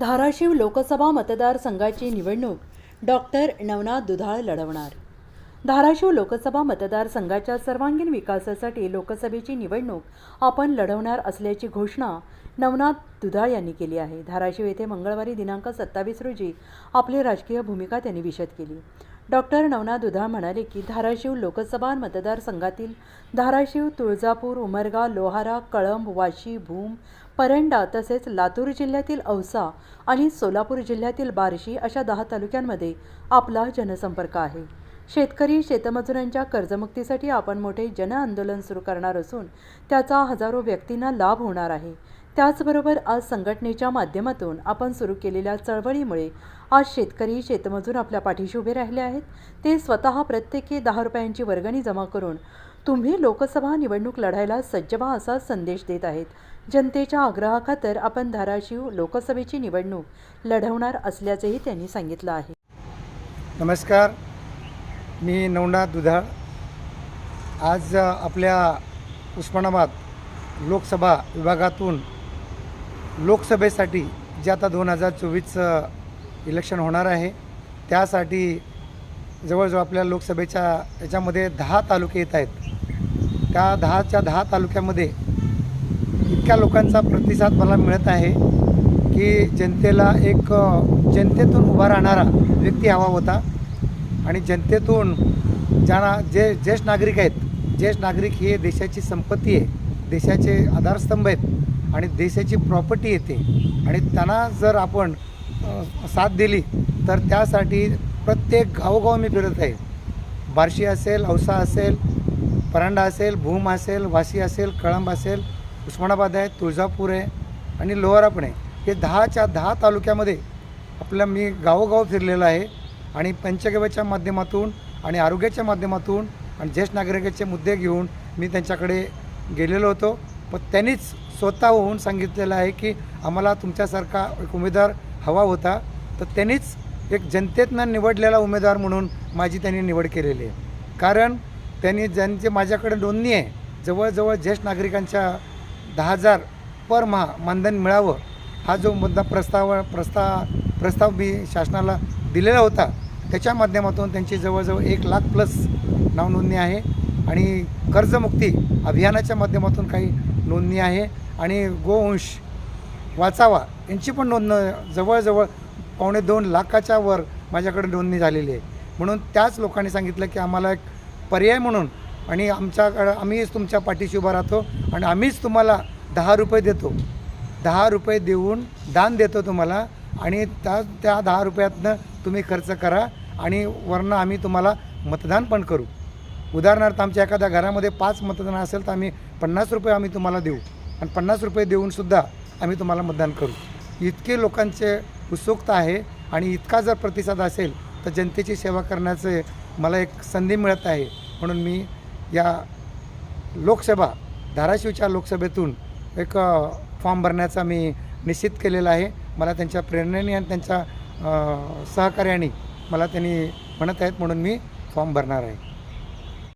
धाराशिव लोकसभा मतदारसंघाची निवडणूक डॉक्टर नवनाथ दुधाळ लढवणार. धाराशिव लोकसभा मतदारसंघाच्या सर्वांगीण विकासासाठी लोकसभेची निवडणूक आपण लढवणार असल्याची घोषणा नवनाथ दुधाळ यांनी केली आहे. धाराशिव येथे मंगळवारी दिनांक सत्तावीस रोजी आपली राजकीय भूमिका त्यांनी विशद केली. डॉक्टर नवना दुधा म्हणाले की धाराशिव लोकसभा मतदारसंघातील धाराशिव तुळजापूर उमरगा लोहारा कळंब वाशी भूम परंडा तसेच लातूर जिल्ह्यातील औसा आणि सोलापूर जिल्ह्यातील बार्शी अशा दहा तालुक्यांमध्ये आपला जनसंपर्क आहे. शेतकरी शेतमजुरांच्या कर्जमुक्तीसाठी आपण मोठे जनआंदोलन सुरू करणार असून त्याचा हजारो व्यक्तींना लाभ होणार आहे. त्याचबरोबर आज संघटनेच्या माध्यमातून आपण सुरू केलेल्या चळवळीमुळे आज शेतकरी शेतमजूर आपल्या पाठीशी उभे राहिले आहेत. ते स्वतः प्रत्येकी दहा रुपयांची वर्गणी जमा करून तुम्ही लोकसभा निवडणूक लढायला सज्ज व्हा असा संदेश देत आहेत. जनतेच्या आग्रहाखातर आपण धाराशिव लोकसभेची निवडणूक लढवणार असल्याचेही त्यांनी सांगितलं आहे. नमस्कार. मी नवनाथ दुधाळ. आज आपल्या उस्मानाबाद लोकसभा विभागातून लोकसभेसाठी जे आता दोन हजार चोवीसचं इलेक्शन होणार आहे त्यासाठी जवळजवळ आपल्या लोकसभेच्या याच्यामध्ये दहा तालुके येत आहेत. त्या दहाच्या दहा तालुक्यामध्ये इतक्या लोकांचा प्रतिसाद मला मिळत आहे की जनतेला एक जनतेतून उभा राहणारा व्यक्ती हवा होता आणि जनतेतून ज्यांना जे ज्येष्ठ नागरिक आहेत ज्येष्ठ नागरिक हे देशाची संपत्ती आहे देशाचे आधारस्तंभ आहेत आणि देशाची प्रॉपर्टी येते. आणि त्यांना जर आपण साथ दिली तर त्यासाठी प्रत्येक गावोगाव मी फिरत आहे. बार्शी असेल औसा असेल परांडा असेल भूम असेल वाशी असेल कळंब असेल उस्मानाबाद आहे तुळजापूर आहे आणि लोहारा पण आहे. हे दहाच्या दहा तालुक्यामध्ये आपलं मी गावोगाव फिरलेलं आहे. आणि पंचगव्याच्या माध्यमातून आणि आरोग्याच्या माध्यमातून आणि ज्येष्ठ नागरिकाचे मुद्दे घेऊन मी त्यांच्याकडे गेलेलो होतो. पण त्यांनीच स्वतःहून सांगितलेलं आहे की आम्हाला तुमच्यासारखा एक उमेदवार हवा होता. तर त्यांनीच एक जनतेतनं निवडलेला उमेदवार म्हणून माझी त्यांनी निवड केलेली आहे. कारण त्यांनी ज्यांचे माझ्याकडे नोंदणी आहे जवळजवळ ज्येष्ठ नागरिकांच्या दहा हजार पर महा मानधन मिळावं हा जो मुद्दा प्रस्ताव प्रस्ताव प्रस्ताव मी शासनाला दिलेला होता त्याच्या माध्यमातून त्यांची जवळजवळ एक लाख प्लस नावनोंदणी आहे. आणि कर्जमुक्ती अभियानाच्या माध्यमातून काही नोंदणी आहे. आणि गोवंश वाचावा यांची पण नोंद जवळजवळ पावणे दोन लाखाच्या वर माझ्याकडे नोंदणी झालेली आहे. म्हणून त्याच लोकांनी सांगितलं की आम्हाला एक पर्याय म्हणून आणि आमच्याकडं आम्हीच तुमच्या पाठीशी उभा राहतो आणि आम्हीच तुम्हाला दहा रुपये देतो. दहा रुपये देऊन दान देतो तुम्हाला आणि त्या त्या दहा रुपयातनं तुम्ही खर्च करा आणि वरनं आम्ही तुम्हाला मतदान पण करू. उदाहरणार्थ आमच्या एखाद्या घरामध्ये पाच मतदान असेल तर आम्ही पन्नास रुपये आम्ही तुम्हाला देऊ. आणि पन्नास रुपये देऊनसुद्धा आम्ही तुम्हाला मतदान करू. इतके लोकांचे उत्सुकता आहे आणि इतका जर प्रतिसाद असेल तर जनतेची सेवा करण्याचे मला एक संधी मिळत आहे. म्हणून मी या लोकसभा धाराशिवच्या लोकसभेतून एक फॉर्म भरण्याचा मी निश्चित केलेला आहे. मला त्यांच्या प्रेरणेने आणि त्यांच्या सहकार्याने मला त्यांनी म्हणत आहेत म्हणून मी फॉर्म भरणार आहे.